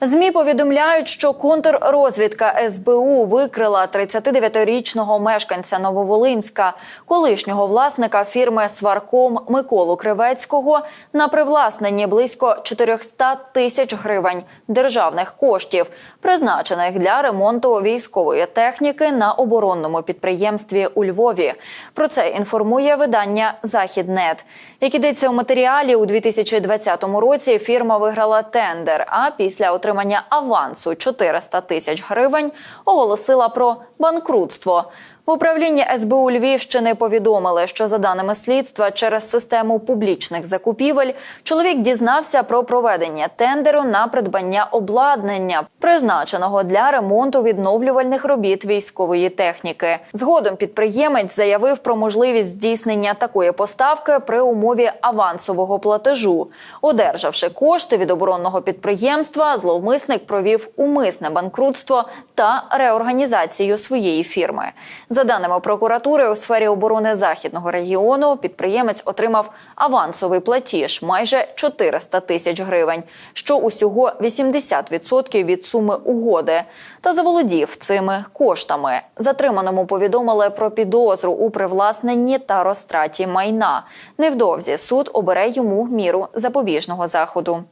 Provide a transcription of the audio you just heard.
ЗМІ повідомляють, що контррозвідка СБУ викрила 39-річного мешканця Нововолинська, колишнього власника фірми Сварком Миколу Кривецького на привласненні близько 400 тисяч гривень державних коштів, призначених для ремонту військової техніки на оборонному підприємстві у Львові. Про це інформує видання Західнет. Як ідеться у матеріалі, у 2020 році фірма виграла тендер. А після отримання авансу 400 тисяч гривень оголосила про банкрутство. В управлінні СБУ Львівщини повідомили, що за даними слідства, через систему публічних закупівель чоловік дізнався про проведення тендеру на придбання обладнання, призначеного для ремонту відновлювальних робіт військової техніки. Згодом підприємець заявив про можливість здійснення такої поставки при умові авансового платежу. Одержавши кошти від оборонного підприємства, зловмисник провів умисне банкрутство та реорганізацію своєї фірми. За даними прокуратури, у сфері оборони західного регіону підприємець отримав авансовий платіж майже 400 тисяч гривень, що усього 80% від суми угоди. Та заволодів цими коштами. Затриманому повідомили про підозру у привласненні та розтраті майна. Невдовзі суд обере йому міру запобіжного заходу.